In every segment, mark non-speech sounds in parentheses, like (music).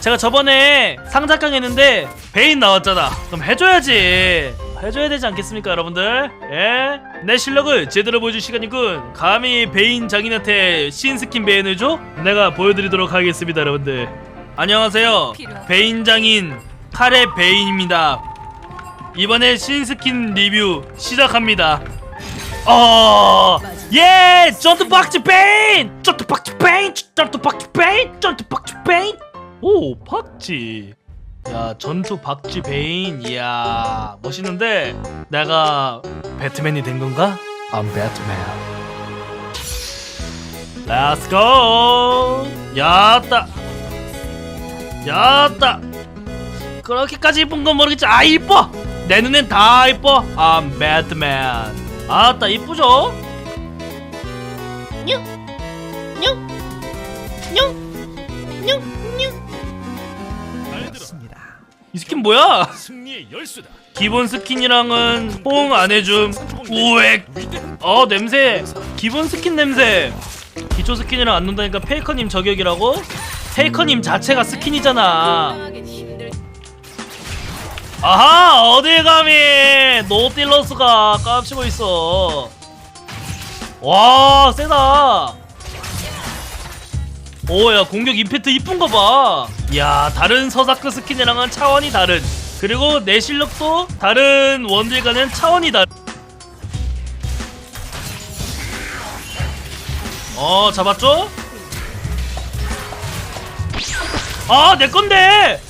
제가 저번에 상작강 했는데 베인 나왔잖아. 그럼 해줘야지. 해줘야 되지 않겠습니까 여러분들? 예? 내 실력을 제대로 보여줄 시간이군. 감히 베인 장인한테 신스킨 베인을 줘? 내가 보여드리도록 하겠습니다 여러분들. 안녕하세요. 베인 장인 카레 베인입니다. 이번에 신스킨 리뷰 시작합니다. 어, 예, 전투 박쥐 베인, 전투 박쥐 베인, 전투 박쥐 베인, 전투 박쥐 베인. 오, 박쥐. 야, 전투 박쥐 베인, 이야, 멋있는데 내가 배트맨이 된 건가? I'm Batman. Let's go. 야따, 야따. 그렇게까지 이쁜 건 모르겠지. 아 이뻐. 내 눈엔 다 이뻐. I'm Batman. 아따 이쁘죠? 이 스킨 뭐야? 승리의 열쇠다. 기본 스킨이랑은 호응 안 해줌. 우엑. 어 냄새. 기본 스킨 냄새. 기초 스킨이랑 안 논다니까 페이커님 저격이라고? 페이커님 자체가 스킨이잖아. 아하 어딜 감히 노틸러스가 깝치고 있어. 와 세다. 오야 공격 임팩트 이쁜 거 봐. 야 다른 서사크 스킨이랑은 차원이 다른. 그리고 내 실력도 다른 원딜과는 차원이 다른. 어 잡았죠? 아 내 건데.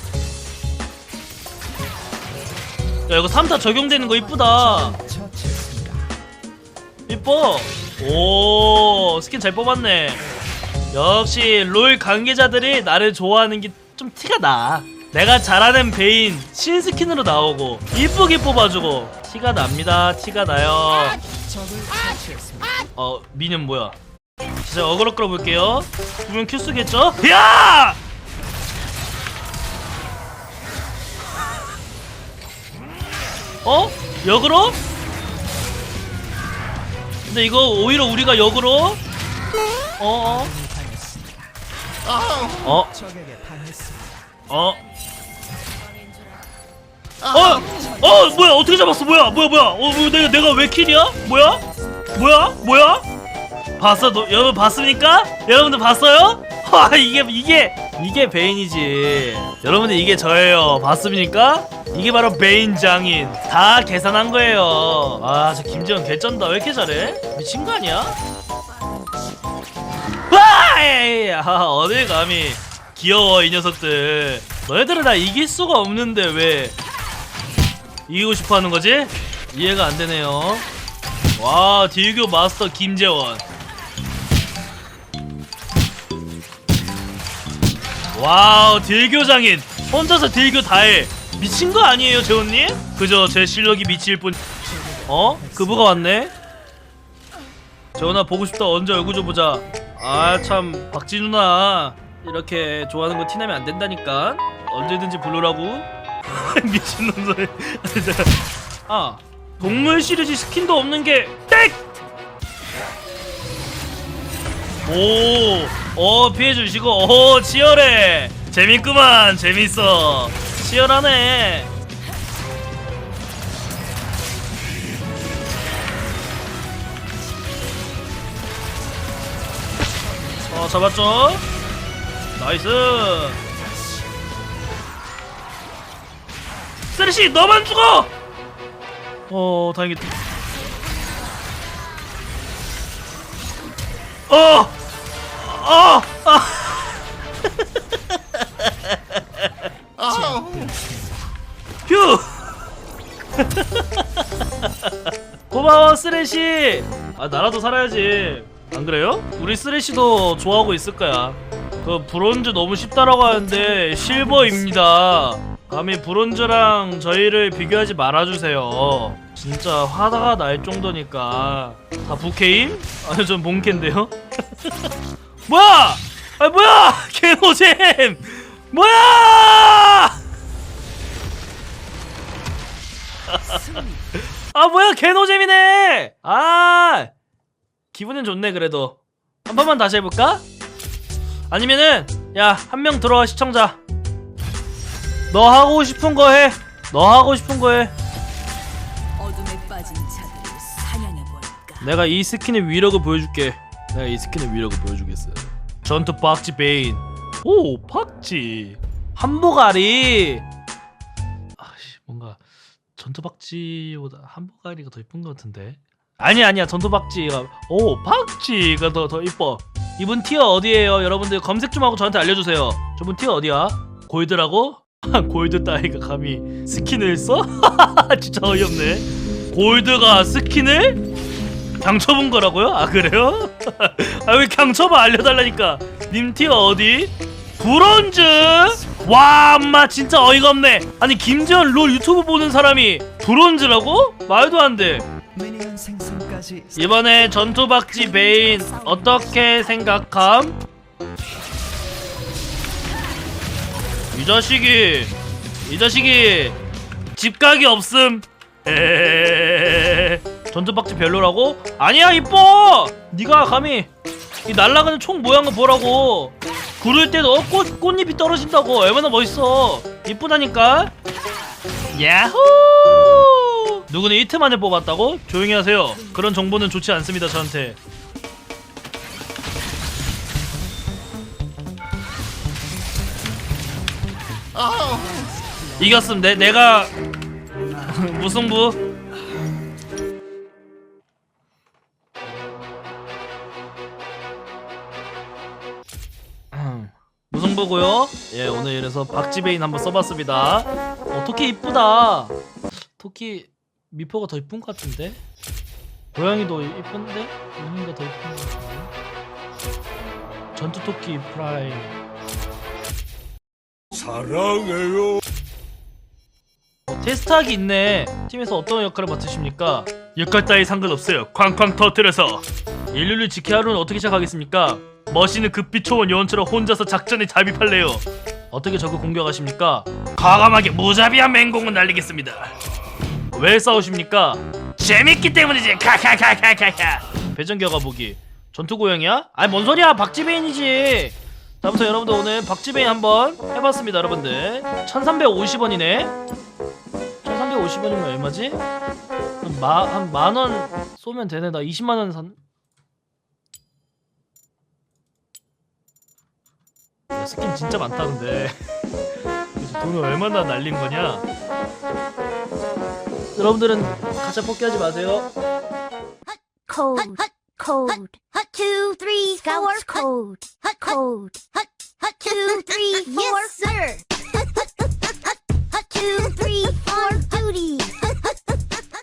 야 이거 3타 적용되는 거 이쁘다. 이뻐. 오 스킨 잘 뽑았네. 역시 롤 관계자들이 나를 좋아하는 게 좀 티가 나. 내가 잘하는 베인 신스킨으로 나오고 이쁘게 뽑아주고 티가 납니다. 티가 나요. 어 미는 뭐야? 진짜 어그로 끌어볼게요. 분명 큐 쓰겠죠? 야! 어? 역으로? 근데 이거 오히려 우리가 역으로? 어? 어? 어? 어? 어? 어? 뭐야 어떻게 잡았어 뭐야 뭐야 뭐야 어 뭐, 내가 내가 왜 킬이야? 뭐야? 뭐야? 뭐야? 봤어? 너, 여러분 봤습니까? 여러분들 봤어요? 와 (laughs) 이게 이게 이게 베인이지 여러분들 이게 저예요 봤습니까? 이게 바로 베인 장인 다 계산한 거예요 아 저 김지현 개쩐다 왜 이렇게 잘해? 미친 거 아니야? 아, 어딜 감히. 귀여워 이 녀석들. 너희들은 나 이길 수가 없는데 왜 이기고 싶어 하는 거지? 이해가 안 되네요. 와 딜교 마스터 김재원. 와우 딜교 장인. 혼자서 딜교 다해. 미친 거 아니에요 재원님? 그저 제 실력이 미칠 뿐. 어? 그부가 왔네? 재원아 보고 싶다. 언제 얼굴 좀 보자 아 참 박지 누나 이렇게 좋아하는 거 티내면 안 된다니까 언제든지 부르라고 (laughs) 미친놈 소리. (laughs) 아 동물 시리즈 스킨도 없는 게 땡! 오, 어 피해주시고, 오 치열해. 재밌구만, 재밌어. 치열하네. 어 잡았죠? 나이스. 쓰리시 너만 죽어! 어 다행이다. 어! 어! 아! 휴! 고마워 쓰레쉬! 아 나라도 살아야지 안 그래요? 우리 쓰레쉬도 좋아하고 있을 거야 그 브론즈 너무 쉽다라고 하는데 실버입니다 감히 브론즈랑 저희를 비교하지 말아주세요 진짜 화가 날 정도니까 다 부케임? 아니 전 본캐인데요? (laughs) 뭐야! 아 뭐야! (laughs) 개노잼! 뭐야! (laughs) 아 뭐야 개노잼이네! 아 기분은 좋네 그래도 한 번만 다시 해볼까? 아니면은 야 한 명 들어와 시청자 너 하고 싶은 거 해. 너 하고 싶은 거 해. 어둠에 빠진 자들을 사냥해 볼까? 내가 이 스킨의 위력을 보여줄게. 내가 이 스킨의 위력을 보여주겠어. 전투 박쥐 베인. 오 박쥐. 한보가리. 아씨 뭔가 전투 박쥐보다 한보가리가 더 이쁜 것 같은데. 아니 아니야 전투 박쥐가 오 박쥐가 더 더 이뻐. 이분 티어 어디에요? 여러분들 검색 좀 하고 저한테 알려주세요. 저분 티어 어디야? 골드라고? (laughs) 골드 따위가 감히 스킨을 써? (laughs) 진짜 어이없네. 골드가 스킨을? 강쳐본 거라고요? 아 그래요? (laughs) 아왜 강쳐봐 알려달라니까 님 티어 어디? 브론즈? 와 엄마 진짜 어이가 없네 아니 김지현 롤 유튜브 보는 사람이 브론즈라고? 말도 안돼 이번에 전투박쥐 베인 어떻게 생각함? 이 자식이 이 자식이 집각이 없음. (laughs) 전투박쥐 별로라고? 아니야 이뻐! 네가 감히 이 날아가는 총 모양을 보라고. 구를 때도 어, 꽃, 꽃잎이 떨어진다고. 얼마나 멋있어. 이쁘다니까. 야호 누구는 이틀 만에 뽑았다고? 조용히 하세요. 그런 정보는 좋지 않습니다 저한테. 이겼음. 내, 내가 (laughs) 무승부. (clears throat) 무승부고요. 예 오늘 이래서 박지베인 한번 써봤습니다. 어 토끼 이쁘다. 토끼 미포가 더 이쁜 것 같은데? 고양이도 이쁜데? 고양이가 더 이쁜 것 같은데? 전투 토끼 프라임 사랑해요. 어, 테스트하기 있네. 팀에서 어떤 역할을 맡으십니까? 역할 따위 상관없어요. 쾅쾅 터뜨려서. 인류를 지켜야 하루는 어떻게 시작하겠습니까? 멋있는 급비 초원 요원처럼 혼자서 작전에 잠입할래요. 어떻게 적을 공격하십니까? 과감하게 무자비한 맹공을 날리겠습니다 왜 싸우십니까? 재밌기 때문이지. 카카카카카카. 배전겨가 보기. 전투 고양이야? 아니 뭔 소리야? 박지베인이지. 다음부터 여러분들 오늘 박지베인 한번 해봤습니다 여러분들. 1350원이네. 1350원이면 얼마지? 한 만 원 쏘면 되네. 나 20만 원 산 야, 스킨 진짜 많다 근데. (laughs) 그래서 돈을 얼마나 날린 거냐 여러분들은 가짜 뽑기하지 마세요. Code. Code. Two, three, four. Code. Code. Two, three, four. Yes, sir. Two, three, four. Duty.